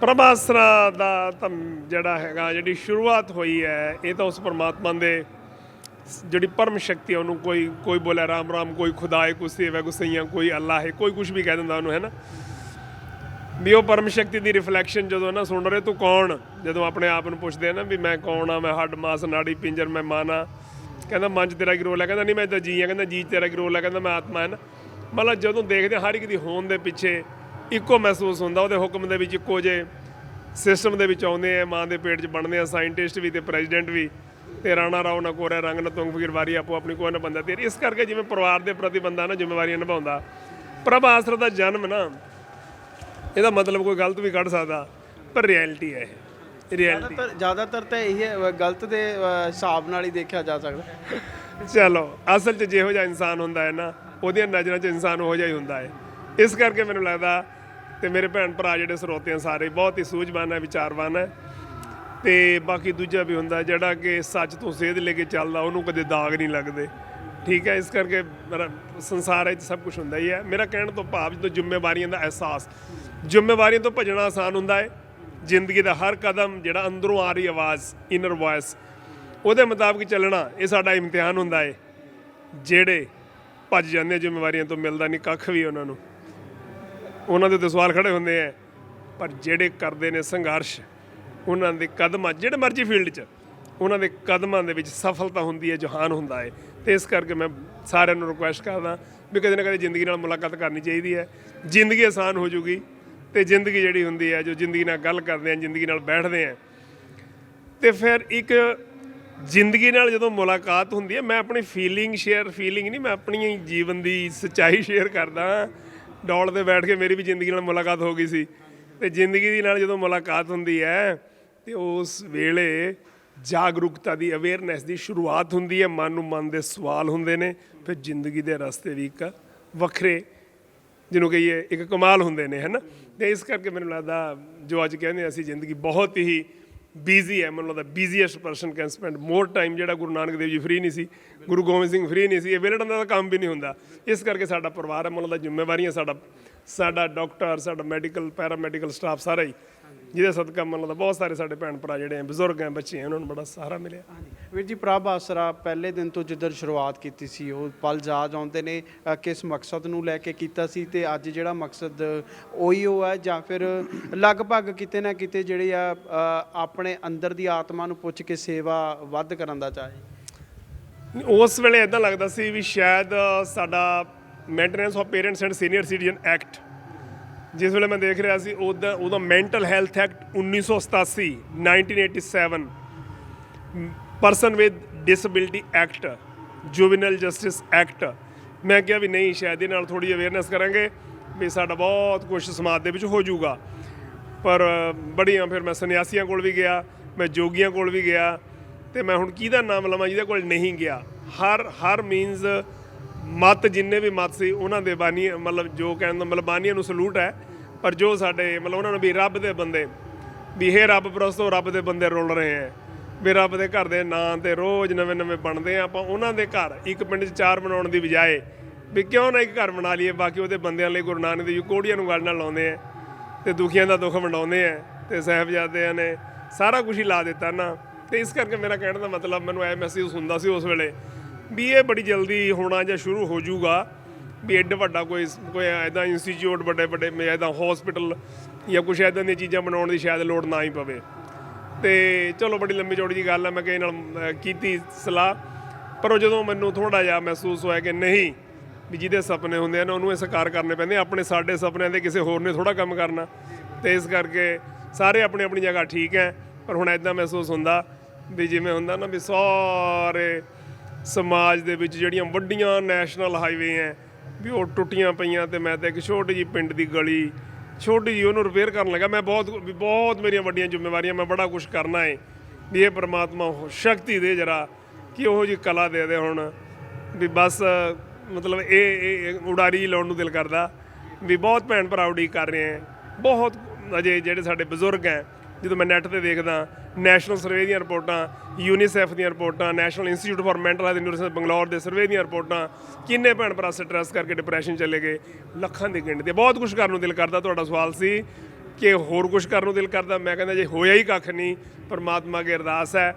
ਪ੍ਰਭ ਆਸਰਾ ਦਾ ਤਾਂ ਜਿਹੜਾ ਹੈਗਾ, ਜਿਹੜੀ ਸ਼ੁਰੂਆਤ ਹੋਈ ਹੈ, ਇਹ ਤਾਂ ਉਸ ਪਰਮਾਤਮਾ ਦੇ ਜਿਹੜੀ ਪਰਮ ਸ਼ਕਤੀ ਹੈ ਉਹਨੂੰ ਕੋਈ ਕੋਈ ਬੋਲੇ ਰਾਮ ਰਾਮ ਕੋਈ ਖੁਦਾ ਹੈ ਕੋਈ ਸੇਵਾ ਕੋਈ ਸਈਆਂ ਕੋਈ ਅੱਲਾ ਹੈ ਕੋਈ ਕੁਝ ਵੀ ਕਹਿ ਦਿੰਦਾ ਉਹਨੂੰ ਹੈ ਨਾ? ਵੀ ਉਹ ਪਰਮ ਸ਼ਕਤੀ ਦੀ ਰਿਫਲੈਕਸ਼ਨ ਜਦੋਂ ਨਾ ਸੁਣ ਰਹੇ ਤੂੰ ਕੌਣ? ਜਦੋਂ ਆਪਣੇ ਆਪ ਨੂੰ ਪੁੱਛਦੇ ਆ ਨਾ ਵੀ ਮੈਂ ਕੌਣ ਆ ਮੈਂ ਹੱਡ ਮਾਸ ਨਾੜੀ ਪਿੰਜਰ ਮੈਂ ਮਾਨਾ। ਕਹਿੰਦਾ ਮਨ 'ਚ ਤੇਰਾ ਕੀ ਰੋਲ ਹੈ? ਕਹਿੰਦਾ ਨਹੀਂ ਮੈਂ ਤਾਂ ਜੀ ਆ। ਕਹਿੰਦਾ ਜੀ ਤੇਰਾ ਕੀ ਰੋਲ ਹੈ? ਕਹਿੰਦਾ ਮੈਂ ਆਤਮਾ ਹੈ ਨਾ। ਮਤਲਬ ਜਦੋਂ ਦੇਖਦੇ ਹਾਂ, ਹਰ ਇੱਕ ਦੀ ਹੋਣ ਦੇ ਪਿੱਛੇ ਇੱਕੋ ਮਹਿਸੂਸ ਹੁੰਦਾ ਉਹਦੇ ਹੁਕਮ ਦੇ ਵਿੱਚ ਇੱਕੋ ਜੇ ਸਿਸਟਮ ਦੇ ਵਿੱਚ ਆਉਂਦੇ ਆ ਮਾਂ ਦੇ ਪੇਟ 'ਚ ਬਣਦੇ ਆ ਸਾਇੰਟਿਸਟ ਵੀ ਤੇ ਪ੍ਰੈਜ਼ੀਡੈਂਟ ਵੀ। ਤੇ ਰਾਣਾ ਰਾਓ ਨਾ ਕੋਰੇ ਰੰਗ ਨਾ ਤੁੰਗ ਫਕੀਰ ਵਾਰੀ ਆਪੋ ਆਪਣੀ ਕੋਈ ਨਾ ਬੰਦਾ। ਤੇ ਇਸ ਕਰਕੇ ਜਿਵੇਂ ਪਰਿਵਾਰ ਦੇ ਪ੍ਰਤੀ ਬੰਦਾ ਨਾ ਜ਼ਿੰਮੇਵਾਰੀਆਂ ਨਿਭਾਉਂਦਾ। ਪ੍ਰਭ ਆਸਰਾ ਦਾ ਜਨਮ ਨਾ ਇਹਦਾ ਮਤਲਬ ਕੋਈ ਗਲਤ ਵੀ ਕੱਢ ਸਕਦਾ ਪਰ ਰਿਐਲਿਟੀ ਹੈ ਇਹ। ਰਿਐਲਿਟੀ ਜ਼ਿਆਦਾਤਰ ਜ਼ਿਆਦਾਤਰ ਤਾਂ ਇਹ ਗਲਤ ਦੇ ਹਿਸਾਬ ਨਾਲ ਹੀ ਦੇਖਿਆ ਜਾ ਸਕਦਾ। ਚਲੋ ਅਸਲ 'ਚ ਜਿਹੋ ਜਿਹਾ ਇਨਸਾਨ ਹੁੰਦਾ ਹੈ ਨਾ ਉਹਦੀਆਂ ਨਜ਼ਰਾਂ 'ਚ ਇਨਸਾਨ ਉਹੋ ਜਿਹਾ ਹੀ ਹੁੰਦਾ ਹੈ। ਇਸ ਕਰਕੇ ਮੈਨੂੰ ਲੱਗਦਾ ਤੇ ਮੇਰੇ ਭੈਣ ਭਰਾ ਜਿਹੜੇ ਸਰੋਤੇ ਸਾਰੇ ਬਹੁਤ ਹੀ ਸੂਝਵਾਨ ਹੈ ਵਿਚਾਰਵਾਨ ਹੈ। ਤੇ ਬਾਕੀ ਦੂਜਾ ਵੀ ਹੁੰਦਾ ਜਿਹੜਾ ਕਿ ਸੱਚ ਤੋਂ ਸੇਧ ਲੈ ਕੇ ਚੱਲਦਾ, ਉਹਨੂੰ ਕਦੇ ਦਾਗ ਨਹੀਂ ਲੱਗਦੇ। ਠੀਕ ਹੈ, ਇਸ ਕਰਕੇ ਮੇਰਾ ਸੰਸਾਰ ਵਿੱਚ ਸਭ ਕੁਝ ਹੁੰਦਾ ਹੀ ਹੈ। ਮੇਰਾ ਕਹਿਣ ਤੋਂ ਭਾਵ ਜਦੋਂ ਜ਼ਿੰਮੇਵਾਰੀਆਂ ਦਾ ਅਹਿਸਾਸ, ਜ਼ਿੰਮੇਵਾਰੀਆਂ ਤੋਂ ਭੱਜਣਾ ਆਸਾਨ ਹੁੰਦਾ ਹੈ। ਜ਼ਿੰਦਗੀ ਦਾ ਹਰ ਕਦਮ ਜਿਹੜਾ ਅੰਦਰੋਂ ਆ ਰਹੀ ਆਵਾਜ਼ ਇਨਰ ਵੌਇਸ ਉਹਦੇ ਮੁਤਾਬਕ ਚੱਲਣਾ, ਇਹ ਸਾਡਾ ਇਮਤਿਹਾਨ ਹੁੰਦਾ ਹੈ। ਜਿਹੜੇ ਭੱਜ ਜਾਂਦੇ ਆ ਜ਼ਿੰਮੇਵਾਰੀਆਂ ਤੋਂ, ਮਿਲਦਾ ਨਹੀਂ ਕੱਖ ਵੀ ਉਹਨਾਂ ਨੂੰ। ਉਹਨਾਂ ਦੇ ਉੱਤੇ ਸਵਾਲ ਖੜੇ ਹੁੰਦੇ ਆ, ਪਰ ਜਿਹੜੇ ਕਰਦੇ ਨੇ ਸੰਘਰਸ਼ ਉਹਨਾਂ ਦੇ ਕਦਮਾਂ, ਜਿਹੜੇ ਮਰਜ਼ੀ ਫੀਲਡ 'ਚ, ਉਹਨਾਂ ਦੇ ਕਦਮਾਂ ਦੇ ਵਿੱਚ ਸਫਲਤਾ ਹੁੰਦੀ ਹੈ, ਜਹਾਨ ਹੁੰਦਾ ਹੈ। ਤੇ ਇਸ ਕਰਕੇ ਮੈਂ ਸਾਰਿਆਂ ਨੂੰ ਰਿਕੁਐਸਟ ਕਰਦਾ ਵੀ ਕਦੇ ਨਾ ਕਦੇ ਜ਼ਿੰਦਗੀ ਨਾਲ ਮੁਲਾਕਾਤ ਕਰਨੀ ਚਾਹੀਦੀ ਹੈ। ਜ਼ਿੰਦਗੀ ਆਸਾਨ ਹੋ ਜੂਗੀ ਤੇ ਜ਼ਿੰਦਗੀ ਜਿਹੜੀ ਹੁੰਦੀ ਹੈ, ਜੋ ਜ਼ਿੰਦਗੀ ਨਾਲ ਗੱਲ ਕਰਦੇ ਆ ਜ਼ਿੰਦਗੀ ਨਾਲ ਬੈਠਦੇ ਆ ਤੇ ਫਿਰ ਇੱਕ ਜ਼ਿੰਦਗੀ ਨਾਲ ਜਦੋਂ ਮੁਲਾਕਾਤ ਹੁੰਦੀ ਹੈ, ਮੈਂ ਆਪਣੀ ਫੀਲਿੰਗ ਸ਼ੇਅਰ ਫੀਲਿੰਗ ਨਹੀਂ, ਮੈਂ ਆਪਣੀ ਹੀ ਜੀਵਨ ਦੀ ਸੱਚਾਈ ਸ਼ੇਅਰ ਕਰਦਾ ਡੌਲ ਤੇ ਬੈਠ ਕੇ ਮੇਰੀ ਵੀ ਜ਼ਿੰਦਗੀ ਨਾਲ ਮੁਲਾਕਾਤ ਹੋ ਗਈ ਸੀ। ਤੇ ਜ਼ਿੰਦਗੀ ਦੀ ਨਾਲ ਜਦੋਂ ਮੁਲਾਕਾਤ ਹੁੰਦੀ ਹੈ ਤੇ ਉਸ ਵੇਲੇ ਜਾਗਰੂਕਤਾ ਦੀ ਅਵੇਅਰਨੈਸ ਦੀ ਸ਼ੁਰੂਆਤ ਹੁੰਦੀ ਹੈ, ਮਨ ਨੂੰ ਮਨ ਦੇ ਸਵਾਲ ਹੁੰਦੇ ਨੇ, ਫਿਰ ਜ਼ਿੰਦਗੀ ਦੇ ਰਸਤੇ ਵੀ ਇੱਕ ਵੱਖਰੇ ਜਿਹਨੂੰ ਕਹੀਏ ਇੱਕ ਕਮਾਲ ਹੁੰਦੇ ਨੇ, ਹਨਾ? ਤੇ ਇਸ ਕਰਕੇ ਮੈਨੂੰ ਲੱਗਦਾ ਜੋ ਅੱਜ ਕਹਿੰਦੇ ਅਸੀਂ ਜ਼ਿੰਦਗੀ ਬਹੁਤ ਹੀ ਬੀਜ਼ੀ ਹੈ, ਮੈਨੂੰ ਲੱਗਦਾ busiest person can spend more time ਜਿਹੜਾ ਗੁਰੂ ਨਾਨਕ ਦੇਵ ਜੀ ਫ੍ਰੀ ਨਹੀਂ ਸੀ, ਗੁਰੂ ਗੋਬਿੰਦ ਸਿੰਘ ਫ੍ਰੀ ਨਹੀਂ ਸੀ, ਇਹ ਵੇਲੜਾਂ ਦਾ ਕੰਮ ਵੀ ਨਹੀਂ ਹੁੰਦਾ। ਇਸ ਕਰਕੇ ਸਾਡਾ ਪਰਿਵਾਰ ਹੈ, ਮੈਨੂੰ ਲੱਗਦਾ ਜ਼ਿੰਮੇਵਾਰੀਆਂ ਸਾਡਾ ਸਾਡਾ ਡਾਕਟਰ ਸਾਡਾ ਮੈਡੀਕਲ ਪੈਰਾਮੈਡੀਕਲ ਸਟਾਫ ਸਾਰਾ ਹੀ ਜਿਹਦੇ ਸਦਕਾ ਮੈਨੂੰ ਲੱਗਦਾ ਬਹੁਤ ਸਾਰੇ ਸਾਡੇ ਭੈਣ ਭਰਾ ਜਿਹੜੇ ਆ ਬਜ਼ੁਰਗ ਆ ਬੱਚੇ ਆ ਉਹਨਾਂ ਨੂੰ ਬੜਾ ਸਹਾਰਾ ਮਿਲਿਆ। ਵੀਰ ਜੀ ਪ੍ਰਭ ਆਸਰਾ ਪਹਿਲੇ ਦਿਨ ਤੋਂ ਜਿੱਦਣ ਸ਼ੁਰੂਆਤ ਕੀਤੀ ਸੀ ਉਹ ਪਲ ਯਾਦ ਆਉਂਦੇ ਨੇ ਅ, ਕਿਸ ਮਕਸਦ ਨੂੰ ਲੈ ਕੇ ਕੀਤਾ ਸੀ ਤੇ ਅੱਜ ਜਿਹੜਾ ਮਕਸਦ ਉਹੀ ਉਹ ਹੈ ਜਾਂ ਫਿਰ ਲਗਭਗ ਕਿਤੇ ਨਾ ਕਿਤੇ ਜਿਹੜੇ ਆ ਅ, ਆਪਣੇ ਅੰਦਰ ਦੀ ਆਤਮਾ ਨੂੰ ਪੁੱਛ ਕੇ ਸੇਵਾ ਵੱਧ ਕਰਨ ਦਾ ਚਾਹੇ? ਉਸ ਵੇਲੇ ਇਦਾਂ ਲੱਗਦਾ ਸੀ ਵੀ ਸ਼ਾਇਦ ਸਾਡਾ maintenance of parents and senior citizen act ਜਿਸ ਵੇਲੇ ਮੈਂ ਦੇਖ ਰਿਹਾ ਸੀ, ਉਹਦਾ ਉਹਦਾ mental health act 1987 1987 person with disability act juvenile justice act ਮੈਂ ਕਿਹਾ ਵੀ ਨਹੀਂ, ਸ਼ਾਇਦ ਇਹ ਨਾਲ ਥੋੜੀ ਅਵੇਅਰਨੈਸ ਕਰਾਂਗੇ ਵੀ ਸਾਡਾ ਬਹੁਤ ਕੁਝ ਸਮਾਜ ਦੇ ਵਿੱਚ ਹੋ ਜਾਊਗਾ। ਪਰ ਬੜੀਆਂ ਫਿਰ ਮੈਂ ਸੰਨਿਆਸੀਆਂ ਕੋਲ ਵੀ ਗਿਆ, ਮੈਂ ਜੋਗੀਆਂ ਕੋਲ ਵੀ ਗਿਆ ਤੇ ਮੈਂ ਹੁਣ ਕਿਹਦਾ ਨਾਮ ਲਵਾਂ ਜਿਹਦੇ ਕੋਲ ਨਹੀਂ ਗਿਆ। ਹਰ ਹਰ ਮੀਨਸ ਮਤ ਜਿੰਨੇ ਵੀ ਮਤ ਸੀ, ਉਹਨਾਂ ਦੇ ਬਾਨੀ ਮਤਲਬ ਜੋ ਕਹਿਣ ਦਾ ਮਤਲਬ ਬਾਨੀਆਂ ਨੂੰ ਸਲੂਟ ਹੈ, ਪਰ ਜੋ ਸਾਡੇ ਮਤਲਬ ਉਹਨਾਂ ਨੂੰ ਵੀ ਰੱਬ ਦੇ ਬੰਦੇ, ਵੀ ਇਹ ਰੱਬ ਪ੍ਰਸਤੋ, ਰੱਬ ਦੇ ਬੰਦੇ ਰੁਲ ਰਹੇ ਹੈ। ਵੀ ਰੱਬ ਦੇ ਘਰ ਦੇ ਨਾਂ ਤੇ ਰੋਜ਼ ਨਵੇਂ ਨਵੇਂ ਬਣਦੇ ਆ, ਆਪਾਂ ਉਹਨਾਂ ਦੇ ਘਰ ਇੱਕ ਪਿੰਡ 'ਚ ਚਾਰ ਬਣਾਉਣ ਦੀ ਬਜਾਏ ਵੀ ਕਿਉਂ ਨਾ ਇੱਕ ਘਰ ਬਣਾ ਲਈਏ, ਬਾਕੀ ਉਹਦੇ ਬੰਦਿਆਂ ਲਈ ਗੁਰੂ ਨਾਨਕ ਦੇਵ ਜੀ ਕੋੜੀਆਂ ਨੂੰ ਗੱਲ ਨਾਲ ਲਾਉਂਦੇ ਆ, ਤੇ ਦੁਖੀਆਂ ਦਾ ਦੁੱਖ ਵੰਡਾਉਂਦੇ ਆ, ਤੇ ਸਾਹਿਬਜ਼ਾਦਿਆਂ ਨੇ ਸਾਰਾ ਕੁਝ ਹੀ ਲਾ ਦਿੱਤਾ ਨਾ। ਤੇ ਇਸ ਕਰਕੇ ਮੇਰਾ ਕਹਿਣ ਦਾ ਮਤਲਬ ਮੈਨੂੰ ਐ ਮਹਿਸੂਸ ਹੁੰਦਾ ਸੀ ਉਸ ਵੇਲੇ ਵੀ ਇਹ ਬੜੀ ਜਲਦੀ ਹੋਣਾ ਜਾਂ ਸ਼ੁਰੂ ਹੋ ਜਾਊਗਾ ਵੀ ਐਡਾ ਵੱਡਾ ਕੋਈ ਕੋਈ ਐਦਾਂ ਇੰਸਟੀਚਿਊਟ ਵੱਡੇ ਵੱਡੇ ਐਦਾਂ ਹਸਪੀਟਲ ਜਾਂ ਕੁਝ ਐਦਾਂ ਦੀਆਂ ਚੀਜ਼ਾਂ ਬਣਾਉਣ ਦੀ ਸ਼ਾਇਦ ਲੋੜ ਨਾ ਹੀ ਪਵੇ। ਤੇ ਚਲੋ ਬੜੀ ਲੰਮੀ ਚੌੜੀ ਜੀ ਗੱਲ ਆ, ਮੈਂ ਕਿਸੇ ਨਾਲ ਕੀਤੀ ਸਲਾਹ। ਪਰ ਉਹ ਜਦੋਂ ਮੈਨੂੰ ਥੋੜਾ ਜਿਹਾ ਮਹਿਸੂਸ ਹੋਇਆ ਕਿ ਨਹੀਂ, ਵੀ ਜਿਹਦੇ ਸੁਪਨੇ ਹੁੰਦੇ ਆ ਨਾ, ਉਹਨੂੰ ਇਹ ਸਾਕਾਰ ਕਰਨੇ ਪੈਂਦੇ ਆਪਣੇ ਸਾਡੇ ਸੁਪਨਿਆਂ ਦੇ ਕਿਸੇ ਹੋਰ ਨੇ ਥੋੜਾ ਕੰਮ ਕਰਨਾ। ਤੇ ਇਸ ਕਰਕੇ ਸਾਰੇ ਆਪਣੀ ਆਪਣੀ ਜਗ੍ਹਾ ਠੀਕ ਹੈ, ਪਰ ਹੁਣ ਐਦਾਂ ਮਹਿਸੂਸ ਹੁੰਦਾ ਵੀ ਜਿਵੇਂ ਹੁੰਦਾ ਨਾ ਵੀ ਸਾਰੇ ਸਮਾਜ ਦੇ ਵਿੱਚ ਜਿਹੜੀਆਂ ਵੱਡੀਆਂ ਨੈਸ਼ਨਲ ਹਾਈਵੇ ਐ, ਵੀ ਉਹ ਟੁੱਟੀਆਂ ਪਈਆਂ ਤੇ ਮੈਂ ਤਾਂ ਇੱਕ ਛੋਟੀ ਜੀ ਪਿੰਡ ਦੀ ਗਲੀ, ਛੋਟੀ ਜੀ ਉਹਨੂੰ ਰਿਪੇਅਰ ਕਰਨ ਲੱਗਾ। ਮੈਂ ਬਹੁਤ ਬਹੁਤ ਮੇਰੀਆਂ ਵੱਡੀਆਂ ਜ਼ਿੰਮੇਵਾਰੀਆਂ, ਮੈਂ ਬੜਾ ਕੁਝ ਕਰਨਾ ਹੈ ਵੀ ਇਹ ਪ੍ਰਮਾਤਮਾ ਉਹ ਸ਼ਕਤੀ ਦੇ ਜਰਾ ਕਿ ਉਹੋ ਜੀ ਕਲਾ ਦੇ ਦੇ ਹੁਣ। ਵੀ ਬਸ, ਮਤਲਬ ਇਹ ਇਹ ਉਡਾਰੀ ਲਾਉਣ ਨੂੰ ਦਿਲ ਕਰਦਾ। ਵੀ ਬਹੁਤ ਭੈਣ ਭਰਾ ਉਡੀਕ ਕਰ ਰਹੇ ਹੈ ਬਹੁਤ ਅਜੇ ਜਿਹੜੇ ਸਾਡੇ ਬਜ਼ੁਰਗ ਹੈ ਜਦੋਂ ਮੈਂ ਨੈੱਟ ਤੇ ਦੇਖਦਾ ਨੈਸ਼ਨਲ ਸਰਵੇ ਦੀਆਂ ਰਿਪੋਰਟਾਂ ਯੂਨੀਸੈਫ ਦੀਆਂ ਰਿਪੋਰਟਾਂ national institute for mental health university Bangalore ਦੇ ਸਰਵੇ ਦੀਆਂ ਰਿਪੋਰਟਾਂ, ਕਿੰਨੇ ਭੈਣ ਭਰਾ ਸਟ੍ਰੈਸ ਕਰਕੇ ਡਿਪਰੈਸ਼ਨ ਚਲੇ ਗਏ? ਲੱਖਾਂ ਦੀ ਗਿਣਤੀ ਤੇ ਬਹੁਤ ਕੁਝ ਕਰਨ ਨੂੰ ਦਿਲ ਕਰਦਾ, ਤੁਹਾਡਾ ਸਵਾਲ ਸੀ ਕਿ ਹੋਰ ਕੁਝ ਕਰਨ ਨੂੰ ਦਿਲ ਕਰਦਾ। ਮੈਂ ਕਹਿੰਦਾ, ਜੇ ਹੋਇਆ ਹੀ ਕੱਖ ਨਹੀਂ, ਪਰਮਾਤਮਾ ਅਗੇ ਅਰਦਾਸ ਹੈ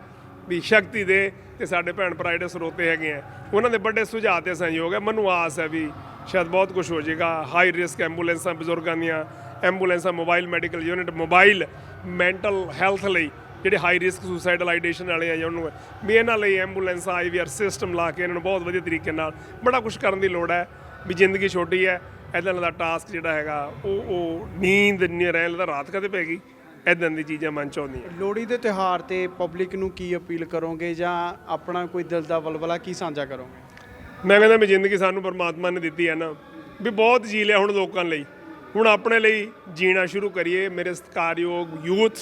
ਵੀ ਸ਼ਕਤੀ ਦੇ ਤੇ ਸਾਡੇ ਭੈਣ ਭਰਾ ਜਿਹੜੇ ਸਰੋਤੇ ਹੈਗੇ ਆ, ਉਹਨਾਂ ਦੇ ਵੱਡੇ ਸੁਝਾਅ ਤੇ ਸਹਿਯੋਗ ਹੈ। ਮੈਨੂੰ ਆਸ ਹੈ ਵੀ ਸ਼ਾਇਦ ਬਹੁਤ ਕੁਝ ਹੋ ਜਾਏਗਾ। ਹਾਈ ਰਿਸਕ ਐਂਬੂਲੈਂਸਾਂ ਬਜ਼ੁਰਗਾਂ ਦੀਆਂ ਐਂਬੂਲੈਂਸਾਂ mobile medical unit mobile mental health ਲਈ ਜਿਹੜੇ ਹਾਈ ਰਿਸਕ ਸੁਸਾਈਡਲ ਆਈਡੇਸ਼ਨ ਵਾਲੇ ਆ ਜਾਂ ਉਹਨੂੰ ਵੀ ਇਹਨਾਂ ਲਈ ਐਂਬੂਲੈਂਸਾਂ ਆਈਵੀਆਰ ਸਿਸਟਮ ਲਾ ਕੇ ਇਹਨਾਂ ਨੂੰ ਬਹੁਤ ਵਧੀਆ ਤਰੀਕੇ ਨਾਲ ਬੜਾ ਕੁਝ ਕਰਨ ਦੀ ਲੋੜ ਹੈ ਵੀ ਜ਼ਿੰਦਗੀ ਛੋਟੀ ਹੈ ਇਦਾਂ ਦਾ ਟਾਸਕ ਜਿਹੜਾ ਹੈਗਾ ਉਹ ਉਹ ਨੀਂਦ ਨਹੀਂ ਰਹਿਣ ਦਾ ਰਾਤ ਕਦੇ ਪੈ ਗਈ? ਇਦਾਂ ਦੀ ਚੀਜ਼ਾਂ ਮਨ ਚ ਆਉਂਦੀਆਂ। ਲੋਹੜੀ ਦੇ ਤਿਉਹਾਰ ਤੇ ਪਬਲਿਕ ਨੂੰ ਕੀ ਅਪੀਲ ਕਰੋਗੇ ਜਾਂ ਆਪਣਾ ਕੋਈ ਦਿਲ ਦਾ ਵਲਵਲਾ ਕੀ ਸਾਂਝਾ ਕਰੋਗੇ? ਮੈਂ ਕਹਿੰਦਾ ਵੀ ਜ਼ਿੰਦਗੀ ਸਾਨੂੰ ਪਰਮਾਤਮਾ ਨੇ ਦਿੱਤੀ ਹੈ ਨਾ ਵੀ ਬਹੁਤ ਜੀ ਲਿਆ ਹੁਣ ਲੋਕਾਂ ਲਈ। ਹੁਣ ਆਪਣੇ ਲਈ ਜੀਣਾ ਸ਼ੁਰੂ ਕਰੀਏ। ਮੇਰੇ ਸਤਿਕਾਰਯੋਗ ਯੂਥ,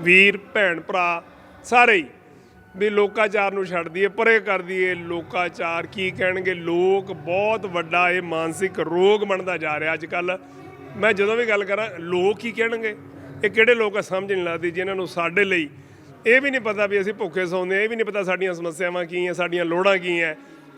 ਵੀਰ, ਭੈਣ, ਭਰਾ, ਸਾਰੇ ਹੀ। ਵੀ ਲੋਕਾਚਾਰ ਨੂੰ ਛੱਡ ਦਈਏ, ਪਰੇ ਕਰ ਦਈਏ। ਲੋਕਾਚਾਰ ਕੀ ਕਹਿਣਗੇ? ਲੋਕ ਬਹੁਤ ਵੱਡਾ ਇਹ ਮਾਨਸਿਕ ਰੋਗ ਬਣਦਾ ਜਾ ਰਿਹਾ ਅੱਜ ਕੱਲ ਮੈਂ ਜਦੋਂ ਵੀ ਗੱਲ ਕਰਾਂ, ਲੋਕ ਕੀ ਕਹਿਣਗੇ? ਇਹ ਕਿਹੜੇ ਲੋਕ ਆ ਸਮਝ ਨਹੀਂ ਲੱਗਦੀ, ਜਿਨ੍ਹਾਂ ਨੂੰ ਸਾਡੇ ਲਈ ਇਹ ਵੀ ਨਹੀਂ ਪਤਾ ਵੀ ਅਸੀਂ ਭੁੱਖੇ ਸੌਂਦੇ ਇਹ ਵੀ ਨਹੀਂ ਪਤਾ ਸਾਡੀਆਂ ਸਮੱਸਿਆਵਾਂ ਕੀ ਹੈ, ਸਾਡੀਆਂ ਲੋੜਾਂ ਕੀ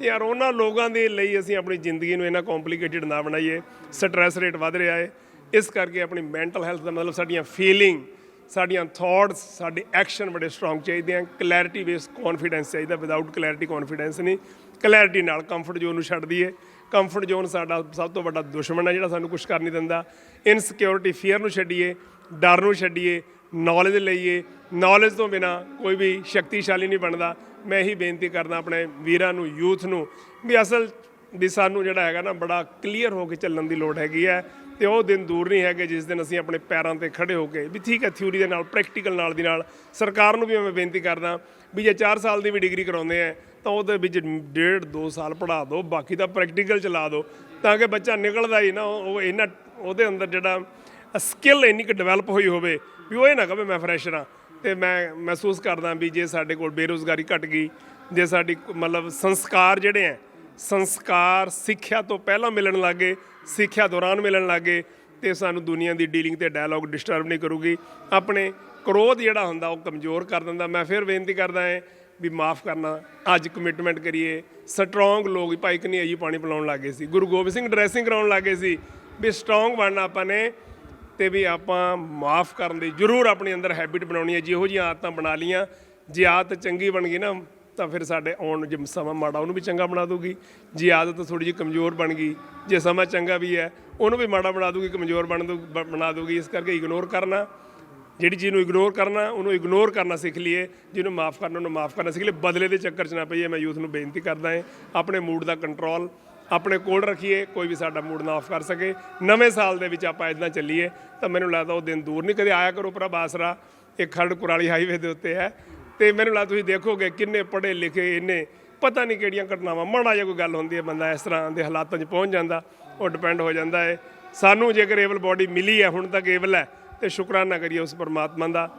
ਹੈ ਯਾਰ, ਉਹਨਾਂ ਲੋਕਾਂ ਦੇ ਲਈ ਅਸੀਂ ਆਪਣੀ ਜ਼ਿੰਦਗੀ ਨੂੰ ਇੰਨਾ ਕੰਪਲਿਕੇਟਿਡ ਨਾ ਬਣਾਈਏ ਸਟ੍ਰੈਸ ਰੇਟ ਵੱਧ ਰਿਹਾ ਹੈ। ਇਸ ਕਰਕੇ ਆਪਣੀ ਮੈਂਟਲ ਹੈਲਥ ਦਾ ਮਤਲਬ ਸਾਡੀਆਂ ਫੀਲਿੰਗ ਸਾਡੀਆਂ ਥਾਟਸ ਸਾਡੇ ਐਕਸ਼ਨ ਬੜੇ ਸਟਰੋਂਗ ਚਾਹੀਦੇ ਆ ਕਲੈਰਿਟੀ ਬੇਸ ਕੌਨਫੀਡੈਂਸ ਚਾਹੀਦਾ ਵਿਦਆਊਟ ਕਲੈਰਿਟੀ ਕੌਨਫੀਡੈਂਸ ਨਹੀਂ। ਕਲੈਰਿਟੀ ਨਾਲ ਕੰਫਰਟ ਜ਼ੋਨ ਨੂੰ ਛੱਡ ਦਈਏ ਕੰਫਰਟ ਜ਼ੋਨ ਸਾਡਾ ਸਭ ਤੋਂ ਵੱਡਾ ਦੁਸ਼ਮਣ ਹੈ, ਜਿਹੜਾ ਸਾਨੂੰ ਕੁਝ ਕਰ ਨਹੀਂ ਦਿੰਦਾ। ਇਨਸਿਕਿਉਰਿਟੀ ਫੀਅਰ ਨੂੰ ਛੱਡੀਏ, ਡਰ ਨੂੰ ਛੱਡੀਏ ਨੌਲੇਜ ਲਈਏ। ਨੌਲੇਜ ਤੋਂ ਬਿਨਾ ਕੋਈ ਵੀ ਸ਼ਕਤੀਸ਼ਾਲੀ ਨਹੀਂ ਬਣਦਾ। ਮੈਂ ਇਹੀ ਬੇਨਤੀ ਕਰਦਾ ਆਪਣੇ ਵੀਰਾਂ ਨੂੰ, ਯੂਥ ਨੂੰ, ਵੀ ਅਸਲ ਵੀ ਸਾਨੂੰ ਜਿਹੜਾ ਹੈਗਾ ਨਾ ਬੜਾ ਕਲੀਅਰ ਹੋ ਕੇ ਚੱਲਣ ਦੀ ਲੋੜ ਹੈਗੀ ਹੈ ਤੇ ਉਹ ਦਿਨ ਦੂਰ ਨਹੀਂ ਹੈਗੇ ਜਿਸ ਦਿਨ ਅਸੀਂ ਆਪਣੇ ਪੈਰਾਂ ਤੇ ਖੜੇ ਹੋ ਕੇ, ਵੀ ਠੀਕ ਹੈ ਥਿਊਰੀ ਦੇ ਨਾਲ ਪ੍ਰੈਕਟੀਕਲ ਨਾਲ ਦੀ ਨਾਲ, ਸਰਕਾਰ ਨੂੰ ਵੀ ਮੈਂ ਬੇਨਤੀ ਕਰਦਾ ਵੀ ਜੇ 4 ਸਾਲ ਦੀ ਵੀ ਡਿਗਰੀ ਕਰਾਉਂਦੇ ਆ ਤਾਂ ਉਹਦੇ ਵਿੱਚ ਡੇਢ 2 ਸਾਲ ਪੜ੍ਹਾ ਦਿਓ, ਬਾਕੀ ਤਾਂ ਪ੍ਰੈਕਟੀਕਲ ਚਲਾ ਦਿਓ, ਤਾਂ ਕਿ ਬੱਚਾ ਨਿਕਲਦਾ ਹੀ ਨਾ, ਉਹ ਉਹ ਇਹਨਾਂ ਉਹਦੇ ਅੰਦਰ ਜਿਹੜਾ ਸਕਿੱਲ ਇੰਨੀ ਕੁ ਡਿਵੈਲਪ ਹੋਈ ਹੋਵੇ, ਵੀ ਉਹ ਇਹ ਨਾ ਕਹੇ ਮੈਂ ਫਰੈਸ਼ਰ ਹਾਂ। ਤੇ ਮੈਂ ਮਹਿਸੂਸ ਕਰਦਾ ਵੀ ਜੇ ਸਾਡੇ ਕੋਲ ਬੇਰੋਜ਼ਗਾਰੀ ਘਟ ਗਈ, ਜੇ ਸਾਡੀ ਮਤਲਬ ਸੰਸਕਾਰ ਜਿਹੜੇ ਆ ਸੰਸਕਾਰ ਸਿੱਖਿਆ ਤੋਂ ਪਹਿਲਾਂ ਮਿਲਣ ਲੱਗੇ, ਸਿੱਖਿਆ ਦੌਰਾਨ ਮਿਲਣ ਲੱਗੇ, ਤੇ ਸਾਨੂੰ ਦੁਨੀਆ ਦੀ ਡੀਲਿੰਗ ਤੇ ਡਾਇਲੌਗ ਡਿਸਟਰਬ ਨਹੀਂ ਕਰੂਗੀ। ਆਪਣੇ ਕ੍ਰੋਧ ਜਿਹੜਾ ਹੁੰਦਾ ਉਹ ਕਮਜ਼ੋਰ ਕਰ ਦਿੰਦਾ। ਮੈਂ ਫਿਰ ਬੇਨਤੀ ਕਰਦਾ ਹਾਂ ਵੀ ਮਾਫ ਕਰਨਾ। ਅੱਜ ਕਮਿਟਮੈਂਟ ਕਰੀਏ। ਸਟਰੋਂਗ ਲੋਕ ਭਾਈ ਕਨੀ ਜੀ ਪਾਣੀ ਪਿਲਾਉਣ ਲੱਗੇ ਸੀ। ਗੁਰੂ ਗੋਬਿੰਦ ਸਿੰਘ ਡਰੈਸਿੰਗ ਕਰਾਉਣ ਲੱਗੇ ਸੀ। ਵੀ ਸਟਰੋਂਗ ਬਣਨਾ ਆਪਾਂ ਨੇ। ਤੇ ਵੀ ਆਪਾਂ ਮਾਫ ਕਰਨ ਲਈ ਜ਼ਰੂਰ ਆਪਣੇ ਅੰਦਰ ਹੈਬਿਟ ਬਣਾਉਣੀ ਹੈ, ਜਿਹੋ ਜਿਹੀਆਂ ਆਦਤਾਂ ਬਣਾ ਲੀਆਂ ਜੇ ਆਦਤ ਚੰਗੀ ਬਣ ਗਈ ਨਾ, ਤਾਂ ਫਿਰ ਸਾਡੇ ਆਉਣ ਜੇ ਸਮਾਂ ਮਾੜਾ ਉਹਨੂੰ ਵੀ ਚੰਗਾ ਬਣਾ ਦੂਗੀ ਜੇ ਆਦਤ ਥੋੜੀ ਜਿਹੀ ਕਮਜ਼ੋਰ ਬਣ ਗਈ, ਜੇ ਸਮਾਂ ਚੰਗਾ ਵੀ ਹੈ, ਉਹਨੂੰ ਵੀ ਮਾੜਾ ਬਣਾ ਦੂਗੀ ਕਮਜ਼ੋਰ ਬਣ ਦੂ ਬਣਾ ਦੂਗੀ ਇਸ ਕਰਕੇ ਇਗਨੋਰ ਕਰਨਾ। ਜਿਹੜੀ ਚੀਜ਼ ਨੂੰ ਇਗਨੋਰ ਕਰਨਾ, ਉਹਨੂੰ ਇਗਨੋਰ ਕਰਨਾ ਸਿੱਖ ਲਈਏ, ਜਿਹਨੂੰ ਮਾਫ ਕਰਨਾ, ਉਹਨੂੰ ਮਾਫ ਕਰਨਾ ਸਿੱਖ ਲਈਏ। ਬਦਲੇ ਦੇ ਚੱਕਰ 'ਚ ਨਾ ਪਈਏ, ਮੈਂ ਯੂਥ ਨੂੰ ਬੇਨਤੀ ਕਰਦਾ ਹਾਂ, ਆਪਣੇ ਮੂਡ ਦਾ ਕੰਟਰੋਲ ਆਪਣੇ ਕੋਲ ਰੱਖੀਏ, ਕੋਈ ਵੀ ਸਾਡਾ ਮੂਡ ਨਾ ਆਫ ਕਰ ਸਕੇ। ਨਵੇਂ ਸਾਲ ਦੇ ਵਿੱਚ ਆਪਾਂ ਇਦਾਂ ਚੱਲੀਏ, ਤਾਂ ਮੈਨੂੰ ਲੱਗਦਾ ਉਹ ਦਿਨ ਦੂਰ ਨਹੀਂ ਕਦੇ ਆਇਆ ਕਰੋ ਪ੍ਰਭ ਆਸਰਾ ਇਹ ਖਰੜ ਕੁਰਾਲੀ ਹਾਈਵੇ ਦੇ ਉੱਤੇ ਹੈ। ਤੇ ਮੈਨੂੰ ਲੱਗਦਾ ਤੁਸੀਂ ਦੇਖੋਗੇ ਕਿੰਨੇ ਪੜ੍ਹੇ ਲਿਖੇ, ਇੰਨੇ ਪਤਾ ਨਹੀਂ ਕਿਹੜੀਆਂ ਘਟਨਾਵਾਂ, ਮਾੜਾ ਜਿਹਾ ਕੋਈ ਗੱਲ ਹੁੰਦੀ ਹੈ ਬੰਦਾ ਇਸ ਤਰ੍ਹਾਂ ਦੇ ਹਾਲਾਤਾਂ 'ਚ ਪਹੁੰਚ ਜਾਂਦਾ, ਉਹ ਡਿਪੈਂਡ ਹੋ ਜਾਂਦਾ ਹੈ। ਸਾਨੂੰ ਜੇਕਰ ਏਬਲ ਬੋਡੀ ਮਿਲੀ ਹੈ, ਹੁਣ ਤੱਕ ਏਬਲ ਹੈ, ਤੇ ਸ਼ੁਕਰਾਨਾ ਕਰੀਏ ਉਸ ਪਰਮਾਤਮਾ ਦਾ।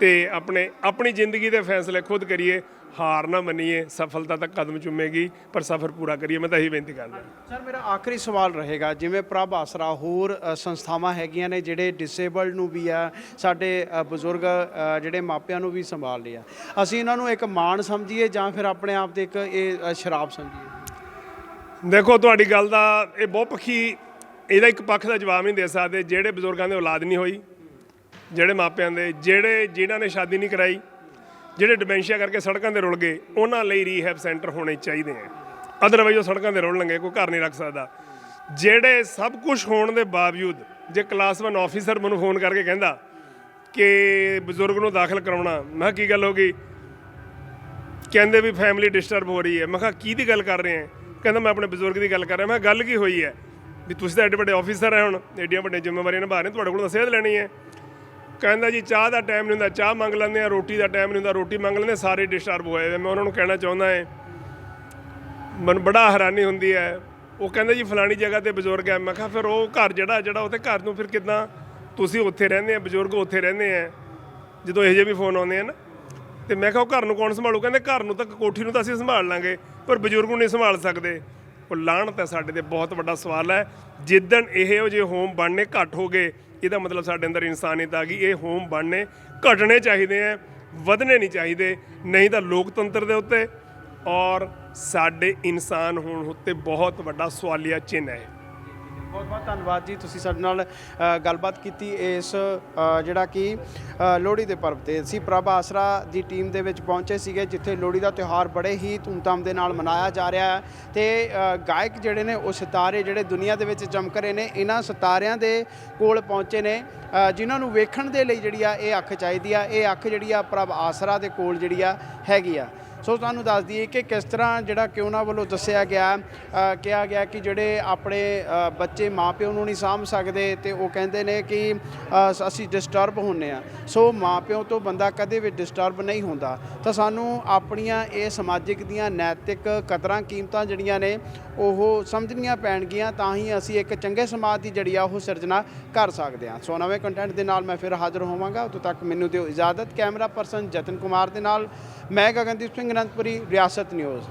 ਤੇ ਆਪਣੇ, ਆਪਣੀ ਜ਼ਿੰਦਗੀ ਦੇ ਫੈਸਲੇ ਖੁਦ ਕਰੀਏ। ਹਾਰ ਨਾ ਮੰਨੀਏ ਸਫਲਤਾ ਤੱਕ ਕਦਮ ਚੁੰਮੇਗੀ ਪਰ ਸਫ਼ਰ ਪੂਰਾ ਕਰੀਏ ਮੈਂ ਤਾਂ ਇਹੀ ਬੇਨਤੀ ਕਰਦਾ। ਸਰ ਮੇਰਾ ਆਖਰੀ ਸਵਾਲ ਰਹੇਗਾ ਜਿਵੇਂ ਪ੍ਰਭ ਆਸਰਾ ਹੋਰ ਸੰਸਥਾਵਾਂ ਹੈਗੀਆਂ ਨੇ ਜਿਹੜੇ ਡਿਸੇਬਲਡ ਨੂੰ ਵੀ ਆ ਸਾਡੇ ਬਜ਼ੁਰਗ ਜਿਹੜੇ ਮਾਪਿਆਂ ਨੂੰ ਵੀ ਸੰਭਾਲ ਲਿਆ ਅਸੀਂ ਇਹਨਾਂ ਨੂੰ ਇੱਕ ਮਾਣ ਸਮਝੀਏ ਜਾਂ ਫਿਰ ਆਪਣੇ ਆਪ ਦੇ ਇੱਕ ਇਹ ਸ਼ਰਾਬ ਸਮਝੀਏ? ਦੇਖੋ ਤੁਹਾਡੀ ਗੱਲ ਦਾ ਇਹ ਬਹੁਤ ਪੱਖੀ ਇਹਦਾ ਇੱਕ ਪੱਖ ਦਾ ਜਵਾਬ ਨਹੀਂ ਦੇ ਸਕਦੇ ਜਿਹੜੇ ਬਜ਼ੁਰਗਾਂ ਦੇ ਔਲਾਦ ਨਹੀਂ ਹੋਈ ਜਿਹੜੇ ਮਾਪਿਆਂ ਦੇ ਜਿਹੜੇ ਜਿਨ੍ਹਾਂ ਨੇ ਸ਼ਾਦੀ ਨਹੀਂ ਕਰਾਈ ਜਿਹੜੇ ਡਿਮੈਂਸ਼ੀਆ ਕਰਕੇ ਸੜਕਾਂ ਤੇ ਰੁਲ ਗਏ, ਉਹਨਾਂ ਲਈ ਰੀਹੈਬ ਸੈਂਟਰ ਹੋਣੇ ਚਾਹੀਦੇ ਆ। ਅਦਰਵਾਈਜ਼ ਉਹ ਸੜਕਾਂ ਤੇ ਰੁਲਣਗੇ, ਕੋਈ ਘਰ ਨਹੀਂ ਰੱਖ ਸਕਦਾ। ਜਿਹੜੇ ਸਭ ਕੁਝ ਹੋਣ ਦੇ ਬਾਵਜੂਦ, ਜੇ ਕਲਾਸ 1 ਆਫੀਸਰ ਮੈਨੂੰ ਫੋਨ ਕਰਕੇ ਕਹਿੰਦਾ ਕਿ ਬਜ਼ੁਰਗ ਨੂੰ ਦਾਖਲ ਕਰਾਉਣਾ, ਮੈਂ ਕਿਹਾ, ਕੀ ਗੱਲ ਹੋ ਗਈ? ਕਹਿੰਦੇ ਵੀ ਫੈਮਿਲੀ ਡਿਸਟਰਬ ਹੋ ਰਹੀ ਹੈ। ਮੈਂ ਕਿਹਾ ਕੀ ਦੀ ਗੱਲ ਕਰ ਰਹੇ ਹੈ? ਕਹਿੰਦਾ, ਮੈਂ ਆਪਣੇ ਬਜ਼ੁਰਗ ਦੀ ਗੱਲ ਕਰ ਰਿਹਾ। ਮੈਂ ਕਿਹਾ, ਗੱਲ ਕੀ ਹੋਈ ਹੈ? ਵੀ ਤੁਸੀਂ ਤਾਂ ਐਡੇ ਵੱਡੇ ਆਫੀਸਰ ਹੈ ਹੁਣ, ਐਡੀਆਂ ਵੱਡੀਆਂ ਜ਼ਿੰਮੇਵਾਰੀਆਂ ਨਿਭਾ ਰਹੇ ਤੁਹਾਡੇ ਕੋਲ ਤਾਂ ਸੇਧ ਲੈਣੀ ਹੈ। ਕਹਿੰਦਾ ਜੀ, ਚਾਹ ਦਾ ਟਾਈਮ ਨਹੀਂ ਹੁੰਦਾ, ਚਾਹ ਮੰਗ ਲੈਂਦੇ ਆ ਰੋਟੀ ਦਾ ਟਾਈਮ ਨਹੀਂ ਹੁੰਦਾ, ਰੋਟੀ ਮੰਗ ਲੈਂਦੇ ਸਾਰੇ ਡਿਸਟਰਬ ਹੋਏ ਹੋਏ। ਮੈਂ ਉਹਨਾਂ ਨੂੰ ਕਹਿਣਾ ਚਾਹੁੰਦਾ ਹਾਂ, ਮਨ ਬੜਾ ਹੈਰਾਨੀ ਹੁੰਦੀ ਹੈ। ਉਹ ਕਹਿੰਦੇ ਜੀ, ਫਲਾਣੀ ਜਗ੍ਹਾ ਤੇ ਬਜ਼ੁਰਗ ਹੈ। ਮੈਂ ਕਿਹਾ, ਫਿਰ ਉਹ ਘਰ ਜਿਹੜਾ ਜਿਹੜਾ ਉਹਦੇ ਘਰ ਨੂੰ ਫਿਰ ਕਿਦਾਂ? ਤੁਸੀਂ ਉੱਥੇ ਰਹਿੰਦੇ ਆ, ਬਜ਼ੁਰਗ ਉੱਥੇ ਰਹਿੰਦੇ ਆ। ਜਦੋਂ ਇਹੋ ਜਿਹੇ ਵੀ ਫੋਨ ਆਉਂਦੇ ਆ ਨਾ, ਤੇ ਮੈਂ ਕਿਹਾ, ਉਹ ਘਰ ਨੂੰ ਕੌਣ ਸੰਭਾਲੂ? ਕਹਿੰਦੇ ਘਰ ਨੂੰ ਤਾਂ ਕੋਠੀ ਨੂੰ ਤਾਂ ਅਸੀਂ ਸੰਭਾਲ ਲਾਂਗੇ, ਪਰ ਬਜ਼ੁਰਗ ਨੂੰ ਨਹੀਂ ਸੰਭਾਲ ਸਕਦੇ। ਉਹ ਲਾਹਣ ਤਾਂ ਸਾਡੇ ਤੇ, ਬਹੁਤ ਵੱਡਾ ਸਵਾਲ ਹੈ। ਜਿੱਦਣ ਇਹੋ ਜਿਹੇ ਹੋਮ ਬਣਨੇ ਘੱਟ ਹੋ ਗਏ ਇਹਦਾ ਮਤਲਬ ਸਾਡੇ ਅੰਦਰ ਇਨਸਾਨੀਅਤ ਆ ਗਈ, ਇਹ ਹੋਮ ਬਣਨੇ ਘਟਣੇ ਚਾਹੀਦੇ ਆ ਵਧਣੇ ਨਹੀਂ ਚਾਹੀਦੇ, ਨਹੀਂ ਤਾਂ ਲੋਕਤੰਤਰ ਦੇ ਉੱਤੇ ਔਰ ਸਾਡੇ ਇਨਸਾਨ ਹੋਣ ਉੱਤੇ ਬਹੁਤ ਵੱਡਾ ਸਵਾਲੀਆ ਚਿੰਨ੍ਹ ਹੈ। ਬਹੁਤ ਬਹੁਤ ਧੰਨਵਾਦ ਜੀ ਤੁਸੀਂ ਸਾਡੇ ਨਾਲ ਅ, ਗੱਲਬਾਤ ਕੀਤੀ ਇਸ ਅ, ਜਿਹੜਾ ਕਿ ਅ, ਲੋਹੜੀ ਦੇ ਪਰਬ ਤੇ। ਅਸੀਂ ਪ੍ਰਭ ਆਸਰਾ ਦੀ ਟੀਮ ਦੇ ਵਿੱਚ ਪਹੁੰਚੇ ਸੀਗੇ ਜਿੱਥੇ ਲੋਹੜੀ ਦਾ ਤਿਉਹਾਰ ਬੜੇ ਹੀ ਧੂਮਧਾਮ ਦੇ ਨਾਲ ਮਨਾਇਆ ਜਾ ਰਿਹਾ ਹੈ। ਤੇ ਅ, ਗਾਇਕ ਜਿਹੜੇ ਨੇ ਉਹ ਸਿਤਾਰੇ ਜਿਹੜੇ ਦੁਨੀਆ ਦੇ ਵਿੱਚ ਚਮਕ ਰਹੇ ਨੇ ਇਹਨਾਂ ਸਿਤਾਰਿਆਂ ਦੇ ਕੋਲ ਪਹੁੰਚੇ ਨੇ। ਅ, ਜਿਨ੍ਹਾਂ ਨੂੰ ਵੇਖਣ ਦੇ ਲਈ ਜਿਹੜੀ ਆ ਇਹ ਅੱਖ ਚਾਹੀਦੀ ਆ ਇਹ ਅੱਖ ਜਿਹੜੀ ਆ ਪ੍ਰਭ ਆਸਰਾ ਦੇ ਕੋਲ ਜਿਹੜੀ ਆ ਹੈਗੀ ਆ। ਸੋ ਤੁਹਾਨੂੰ ਦੱਸ ਦਈਏ ਕਿ ਕਿਸ ਤਰ੍ਹਾਂ ਜਿਹੜਾ ਕਿ ਉਹਨਾਂ ਵੱਲੋਂ ਦੱਸਿਆ ਗਿਆ ਕਿਹਾ ਗਿਆ ਕਿ ਜਿਹੜੇ ਆਪਣੇ ਅ, ਬੱਚੇ ਮਾਪਿਓ ਨੂੰ ਨਹੀਂ ਸਾਂਭ ਸਕਦੇ ਤੇ ਉਹ ਕਹਿੰਦੇ ਨੇ ਕਿ ਅਸੀਂ ਡਿਸਟਰਬ ਹੁੰਨੇ ਆ। ਸੋ ਮਾਪਿਓ ਤੋਂ ਬੰਦਾ ਕਦੇ ਵੀ ਡਿਸਟਰਬ ਨਹੀਂ ਹੁੰਦਾ। ਤਾਂ ਸਾਨੂੰ ਆਪਣੀਆਂ ਇਹ ਸਮਾਜਿਕ ਦੀਆਂ ਨੈਤਿਕ ਕਦਰਾਂ ਕੀਮਤਾਂ ਜਿਹੜੀਆਂ ਨੇ ਉਹ ਸਮਝਣੀਆਂ ਪੈਣਗੀਆਂ ਤਾਂ ਹੀ ਅਸੀਂ ਇੱਕ ਚੰਗੇ ਸਮਾਜ ਦੀ ਜਿਹੜੀ ਆ ਉਹ ਸਿਰਜਣਾ ਕਰ ਸਕਦੇ ਹਾਂ। ਸੋ ਨਵੇਂ ਕੰਟੈਂਟ ਦੇ ਨਾਲ ਮੈਂ ਫਿਰ ਹਾਜ਼ਰ ਹੋਵਾਂਗਾ। ਉਦੋਂ ਤੱਕ ਮੈਨੂੰ ਦਿਓ ਇਜਾਜ਼ਤ। ਕੈਮਰਾ ਪਰਸਨ ਜਤਨ ਕੁਮਾਰ ਦੇ ਨਾਲ। ਮੈਂ ਗਗਨਦੀਪ ਸਿੰਘ ਅਨੰਦਪੁਰੀ ਰਿਆਸਤ ਨਿਊਜ਼